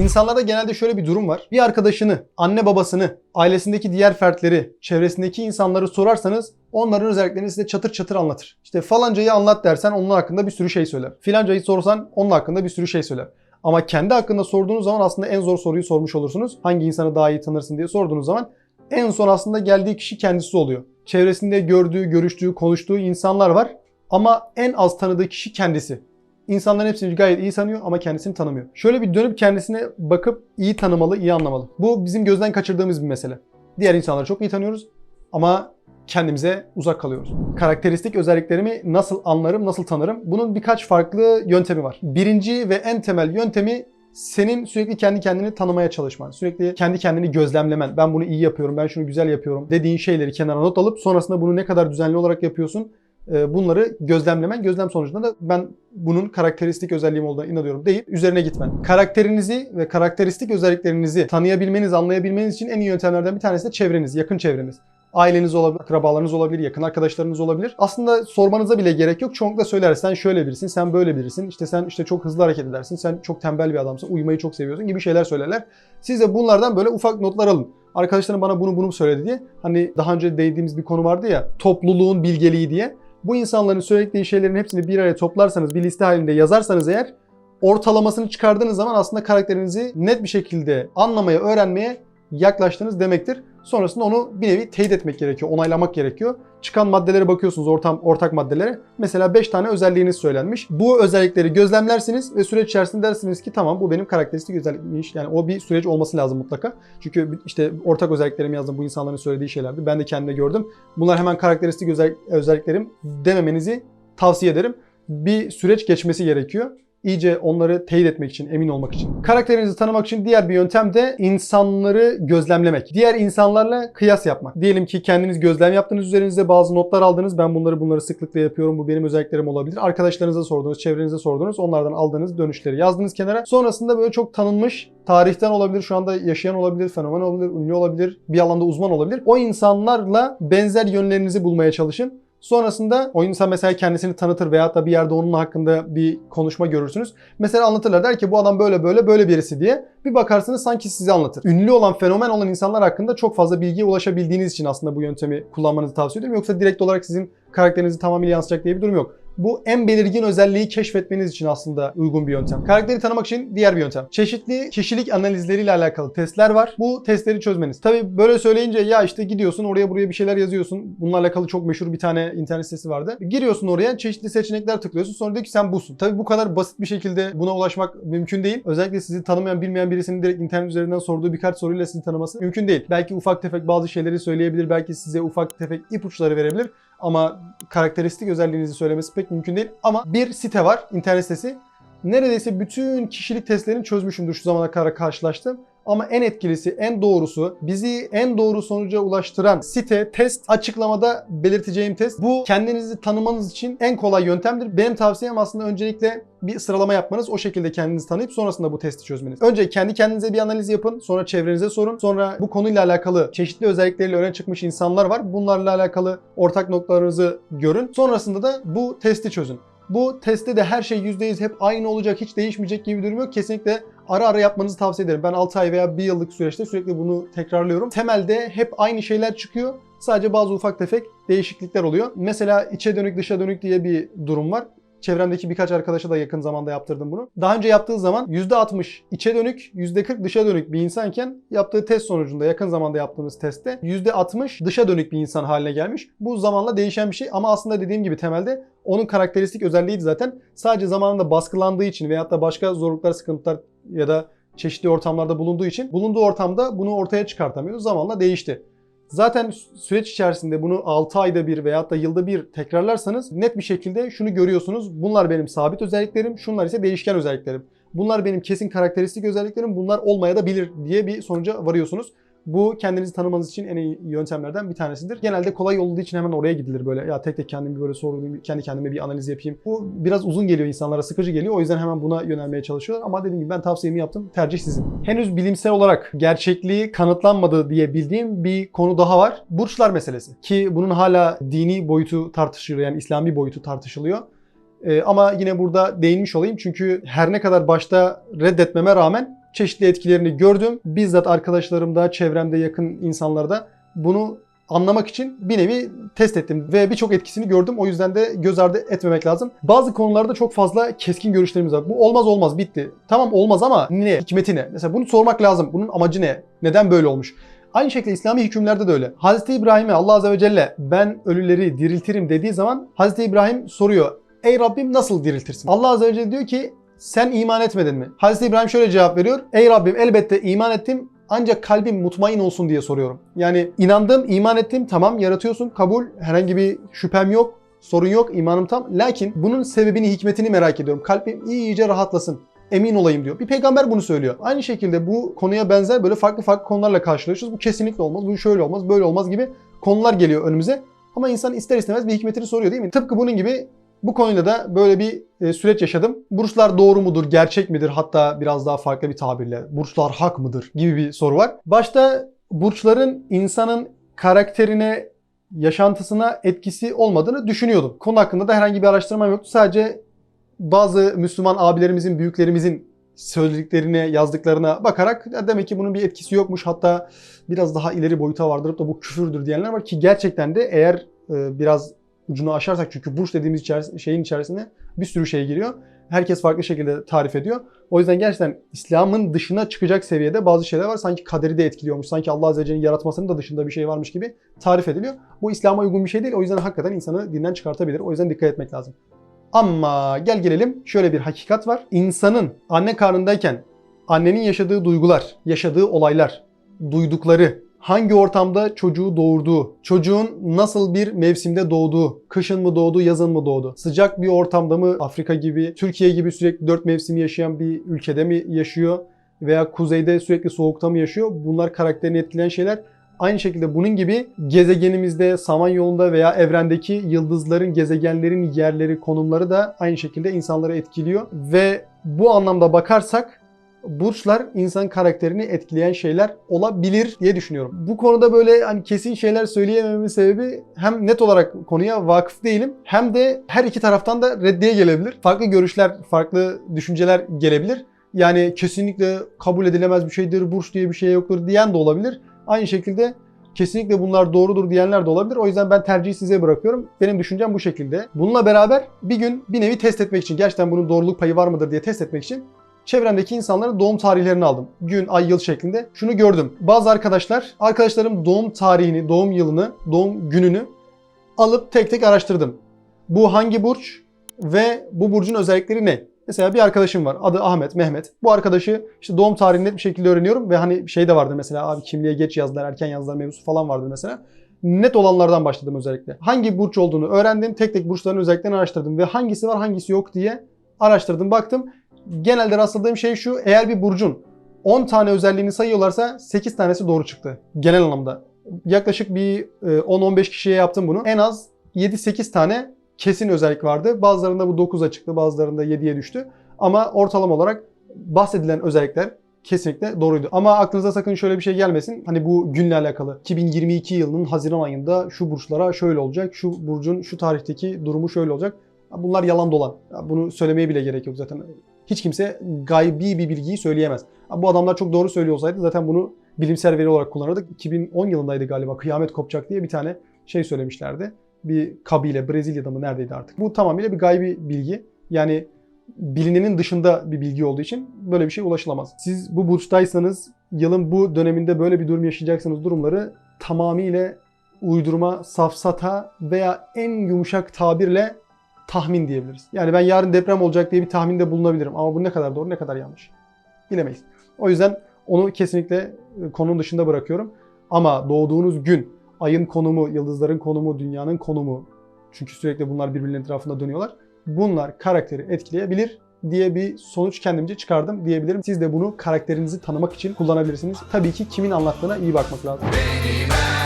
İnsanlarda genelde şöyle bir durum var. Bir arkadaşını, anne babasını, ailesindeki diğer fertleri, çevresindeki insanları sorarsanız onların özelliklerini size çatır çatır anlatır. İşte falancayı anlat dersen onun hakkında bir sürü şey söyler. Filancayı sorsan onun hakkında bir sürü şey söyler. Ama kendi hakkında sorduğunuz zaman aslında en zor soruyu sormuş olursunuz. Hangi insanı daha iyi tanırsın diye sorduğunuz zaman en son aslında geldiği kişi kendisi oluyor. Çevresinde gördüğü, görüştüğü, konuştuğu insanlar var ama en az tanıdığı kişi kendisi. İnsanların hepsini gayet iyi tanıyor ama kendisini tanımıyor. Şöyle bir dönüp kendisine bakıp iyi tanımalı, iyi anlamalı. Bu bizim gözden kaçırdığımız bir mesele. Diğer insanları çok iyi tanıyoruz ama kendimize uzak kalıyoruz. Karakteristik özelliklerimi nasıl anlarım, nasıl tanırım? Bunun birkaç farklı yöntemi var. Birinci ve en temel yöntemi senin sürekli kendi kendini tanımaya çalışman. Sürekli kendi kendini gözlemlemen. Ben bunu iyi yapıyorum, ben şunu güzel yapıyorum dediğin şeyleri kenara not alıp sonrasında bunu ne kadar düzenli olarak yapıyorsun bunları gözlemlemen. Gözlem sonucunda da ben bunun karakteristik özelliğim olduğuna inanıyorum deyip üzerine gitmen. Karakterinizi ve karakteristik özelliklerinizi tanıyabilmeniz, anlayabilmeniz için en iyi yöntemlerden bir tanesi de çevreniz, yakın çevreniz. Aileniz olabilir, akrabalarınız olabilir, yakın arkadaşlarınız olabilir. Aslında sormanıza bile gerek yok. Çoğunlukla söyler. Sen şöyle birisin, sen böyle birisin. İşte sen işte çok hızlı hareket edersin. Sen çok tembel bir adamsın. Uyumayı çok seviyorsun gibi şeyler söylerler. Siz de bunlardan böyle ufak notlar alın. Arkadaşlarım bana bunu bunu söyledi diye. Hani daha önce değindiğimiz bir konu vardı ya. Topluluğun bilgeliği diye. Bu insanların söyledikleri şeylerin hepsini bir araya toplarsanız, bir liste halinde yazarsanız eğer ortalamasını çıkardığınız zaman aslında karakterinizi net bir şekilde anlamaya, öğrenmeye yaklaştınız demektir. Sonrasında onu bir nevi teyit etmek gerekiyor, onaylamak gerekiyor. Çıkan maddelere bakıyorsunuz, ortam, ortak maddelere. Mesela 5 tane özelliğiniz söylenmiş. Bu özellikleri gözlemlersiniz ve süreç içerisinde dersiniz ki tamam bu benim karakteristik özellikmiş. Yani o bir süreç olması lazım mutlaka. Çünkü işte ortak özelliklerimi yazdım bu insanların söylediği şeylerdi. Ben de kendime gördüm. Bunlar hemen karakteristik özel, özelliklerim dememenizi tavsiye ederim. Bir süreç geçmesi gerekiyor iyice onları teyit etmek için, emin olmak için. Karakterinizi tanımak için diğer bir yöntem de insanları gözlemlemek. Diğer insanlarla kıyas yapmak. Diyelim ki kendiniz gözlem yaptınız üzerinizde bazı notlar aldınız. Ben bunları bunları sıklıkla yapıyorum. Bu benim özelliklerim olabilir. Arkadaşlarınıza sordunuz, çevrenize sordunuz. Onlardan aldığınız dönüşleri yazdınız kenara. Sonrasında böyle çok tanınmış tarihten olabilir, şu anda yaşayan olabilir, fenomen olabilir, ünlü olabilir, bir alanda uzman olabilir. O insanlarla benzer yönlerinizi bulmaya çalışın. Sonrasında o insan mesela kendisini tanıtır veyahut da bir yerde onun hakkında bir konuşma görürsünüz. Mesela anlatırlar der ki bu adam böyle böyle böyle birisi diye. Bir bakarsınız sanki sizi anlatır. Ünlü olan, fenomen olan insanlar hakkında çok fazla bilgiye ulaşabildiğiniz için aslında bu yöntemi kullanmanızı tavsiye ediyorum. Yoksa direkt olarak sizin karakterinizi tamamıyla yansıtacak diye bir durum yok. Bu en belirgin özelliği keşfetmeniz için aslında uygun bir yöntem. Karakteri tanımak için diğer bir yöntem. Çeşitli kişilik analizleriyle alakalı testler var. Bu testleri çözmeniz. Tabi böyle söyleyince ya işte gidiyorsun oraya buraya bir şeyler yazıyorsun. Bununla alakalı çok meşhur bir tane internet sitesi vardı. Giriyorsun oraya çeşitli seçenekler tıklıyorsun. Sonra diyor ki sen busun. Tabi bu kadar basit bir şekilde buna ulaşmak mümkün değil. Özellikle sizi tanımayan bilmeyen birisinin direkt internet üzerinden sorduğu birkaç soruyla sizi tanıması mümkün değil. Belki ufak tefek bazı şeyleri söyleyebilir. Belki size ufak tefek ipuçları verebilir ama karakteristik özelliğinizi söylemesi pek mümkün değil. Ama bir site var, internet sitesi. Neredeyse bütün kişilik testlerini çözmüşümdür şu zamana kadar karşılaştım. Ama en etkilisi, en doğrusu, bizi en doğru sonuca ulaştıran site, test, açıklamada belirteceğim test. Bu kendinizi tanımanız için en kolay yöntemdir. Benim tavsiyem aslında öncelikle bir sıralama yapmanız. O şekilde kendinizi tanıyıp sonrasında bu testi çözmeniz. Önce kendi kendinize bir analiz yapın. Sonra çevrenize sorun. Sonra bu konuyla alakalı çeşitli özellikleriyle öne çıkmış insanlar var. Bunlarla alakalı ortak noktalarınızı görün. Sonrasında da bu testi çözün. Bu testte de her şey %100 hep aynı olacak, hiç değişmeyecek gibi bir durum yok. Kesinlikle ara ara yapmanızı tavsiye ederim. Ben 6 ay veya 1 yıllık süreçte sürekli bunu tekrarlıyorum. Temelde hep aynı şeyler çıkıyor. Sadece bazı ufak tefek değişiklikler oluyor. Mesela içe dönük dışa dönük diye bir durum var. Çevremdeki birkaç arkadaşa da yakın zamanda yaptırdım bunu. Daha önce yaptığı zaman %60 içe dönük, %40 dışa dönük bir insanken yaptığı test sonucunda yakın zamanda yaptığımız testte %60 dışa dönük bir insan haline gelmiş. Bu zamanla değişen bir şey ama aslında dediğim gibi temelde onun karakteristik özelliğiydi zaten. Sadece zamanında baskılandığı için veyahut da başka zorluklar, sıkıntılar ya da çeşitli ortamlarda bulunduğu için bulunduğu ortamda bunu ortaya çıkartamıyordu. Zamanla değişti. Zaten süreç içerisinde bunu 6 ayda bir veyahut da yılda bir tekrarlarsanız net bir şekilde şunu görüyorsunuz. Bunlar benim sabit özelliklerim, şunlar ise değişken özelliklerim. Bunlar benim kesin karakteristik özelliklerim, bunlar olmaya da bilir diye bir sonuca varıyorsunuz. Bu kendinizi tanımanız için en iyi yöntemlerden bir tanesidir. Genelde kolay olduğu için hemen oraya gidilir böyle. Ya tek tek kendimi böyle sorgulayayım, kendi kendime bir analiz yapayım. Bu biraz uzun geliyor insanlara, sıkıcı geliyor. O yüzden hemen buna yönelmeye çalışıyorlar. Ama dediğim gibi ben tavsiyemi yaptım. Tercih sizin. Henüz bilimsel olarak gerçekliği kanıtlanmadı diye bildiğim bir konu daha var. Burçlar meselesi. Ki bunun hala dini boyutu tartışılıyor. Yani İslami boyutu tartışılıyor. Ee, ama yine burada değinmiş olayım çünkü her ne kadar başta reddetmeme rağmen çeşitli etkilerini gördüm. Bizzat arkadaşlarımda, çevremde yakın insanlarda bunu anlamak için bir nevi test ettim ve birçok etkisini gördüm. O yüzden de göz ardı etmemek lazım. Bazı konularda çok fazla keskin görüşlerimiz var. Bu olmaz olmaz bitti. Tamam olmaz ama ne? Hikmeti ne? Mesela bunu sormak lazım. Bunun amacı ne? Neden böyle olmuş? Aynı şekilde İslami hükümlerde de öyle. Hazreti İbrahim'e Allah Azze ve Celle ben ölüleri diriltirim dediği zaman Hazreti İbrahim soruyor. Ey Rabbim nasıl diriltirsin? Allah Azze ve Celle diyor ki sen iman etmedin mi? Hazreti İbrahim şöyle cevap veriyor. Ey Rabbim elbette iman ettim ancak kalbim mutmain olsun diye soruyorum. Yani inandım, iman ettim, tamam yaratıyorsun, kabul, herhangi bir şüphem yok, sorun yok, imanım tam. Lakin bunun sebebini, hikmetini merak ediyorum. Kalbim iyice rahatlasın, emin olayım diyor. Bir peygamber bunu söylüyor. Aynı şekilde bu konuya benzer böyle farklı farklı konularla karşılaşıyoruz. Bu kesinlikle olmaz, bu şöyle olmaz, böyle olmaz gibi konular geliyor önümüze. Ama insan ister istemez bir hikmetini soruyor değil mi? Tıpkı bunun gibi bu konuyla da böyle bir e, süreç yaşadım. Burçlar doğru mudur, gerçek midir? Hatta biraz daha farklı bir tabirle burçlar hak mıdır gibi bir soru var. Başta burçların insanın karakterine, yaşantısına etkisi olmadığını düşünüyordum. Konu hakkında da herhangi bir araştırmam yoktu. Sadece bazı Müslüman abilerimizin, büyüklerimizin söylediklerine, yazdıklarına bakarak "Ya demek ki bunun bir etkisi yokmuş. Hatta biraz daha ileri boyuta vardırıp da bu küfürdür diyenler var ki gerçekten de eğer e, biraz ucunu aşarsak çünkü burç dediğimiz içeris- şeyin içerisine bir sürü şey giriyor. Herkes farklı şekilde tarif ediyor. O yüzden gerçekten İslam'ın dışına çıkacak seviyede bazı şeyler var. Sanki kaderi de etkiliyormuş. Sanki Allah Azze ve Celle'nin yaratmasının da dışında bir şey varmış gibi tarif ediliyor. Bu İslam'a uygun bir şey değil. O yüzden hakikaten insanı dinden çıkartabilir. O yüzden dikkat etmek lazım. Ama gel gelelim şöyle bir hakikat var. İnsanın anne karnındayken annenin yaşadığı duygular, yaşadığı olaylar, duydukları, hangi ortamda çocuğu doğurduğu, çocuğun nasıl bir mevsimde doğduğu, kışın mı doğdu, yazın mı doğdu, sıcak bir ortamda mı Afrika gibi, Türkiye gibi sürekli dört mevsimi yaşayan bir ülkede mi yaşıyor veya kuzeyde sürekli soğukta mı yaşıyor? Bunlar karakterini etkileyen şeyler. Aynı şekilde bunun gibi gezegenimizde, Samanyolu'nda veya evrendeki yıldızların, gezegenlerin yerleri, konumları da aynı şekilde insanları etkiliyor. Ve bu anlamda bakarsak burçlar insan karakterini etkileyen şeyler olabilir diye düşünüyorum. Bu konuda böyle hani kesin şeyler söyleyemememin sebebi hem net olarak konuya vakıf değilim hem de her iki taraftan da reddiye gelebilir. Farklı görüşler, farklı düşünceler gelebilir. Yani kesinlikle kabul edilemez bir şeydir, burç diye bir şey yoktur diyen de olabilir. Aynı şekilde kesinlikle bunlar doğrudur diyenler de olabilir. O yüzden ben tercihi size bırakıyorum. Benim düşüncem bu şekilde. Bununla beraber bir gün bir nevi test etmek için, gerçekten bunun doğruluk payı var mıdır diye test etmek için çevremdeki insanların doğum tarihlerini aldım. Gün, ay, yıl şeklinde. Şunu gördüm. Bazı arkadaşlar, arkadaşlarım doğum tarihini, doğum yılını, doğum gününü alıp tek tek araştırdım. Bu hangi burç ve bu burcun özellikleri ne? Mesela bir arkadaşım var. Adı Ahmet, Mehmet. Bu arkadaşı işte doğum tarihini net bir şekilde öğreniyorum ve hani şey de vardı mesela abi kimliğe geç yazdılar, erken yazdılar mevzusu falan vardı mesela. Net olanlardan başladım özellikle. Hangi burç olduğunu öğrendim. Tek tek burçların özelliklerini araştırdım ve hangisi var hangisi yok diye araştırdım. Baktım genelde rastladığım şey şu. Eğer bir burcun 10 tane özelliğini sayıyorlarsa 8 tanesi doğru çıktı. Genel anlamda. Yaklaşık bir e, 10-15 kişiye yaptım bunu. En az 7-8 tane kesin özellik vardı. Bazılarında bu 9'a çıktı, bazılarında 7'ye düştü. Ama ortalama olarak bahsedilen özellikler kesinlikle doğruydu. Ama aklınıza sakın şöyle bir şey gelmesin. Hani bu günle alakalı. 2022 yılının Haziran ayında şu burçlara şöyle olacak. Şu burcun şu tarihteki durumu şöyle olacak. Bunlar yalan dolan. Bunu söylemeye bile gerek yok zaten. Hiç kimse gaybi bir bilgiyi söyleyemez. Bu adamlar çok doğru söylüyor olsaydı zaten bunu bilimsel veri olarak kullanırdık. 2010 yılındaydı galiba kıyamet kopacak diye bir tane şey söylemişlerdi. Bir kabile Brezilya'da mı neredeydi artık. Bu tamamıyla bir gaybi bilgi. Yani bilinenin dışında bir bilgi olduğu için böyle bir şey ulaşılamaz. Siz bu burçtaysanız yılın bu döneminde böyle bir durum yaşayacaksanız durumları tamamıyla uydurma, safsata veya en yumuşak tabirle tahmin diyebiliriz. Yani ben yarın deprem olacak diye bir tahminde bulunabilirim ama bu ne kadar doğru ne kadar yanlış bilemeyiz. O yüzden onu kesinlikle konunun dışında bırakıyorum. Ama doğduğunuz gün, ayın konumu, yıldızların konumu, dünyanın konumu çünkü sürekli bunlar birbirinin etrafında dönüyorlar. Bunlar karakteri etkileyebilir diye bir sonuç kendimce çıkardım diyebilirim. Siz de bunu karakterinizi tanımak için kullanabilirsiniz. Tabii ki kimin anlattığına iyi bakmak lazım. Beni benden sorma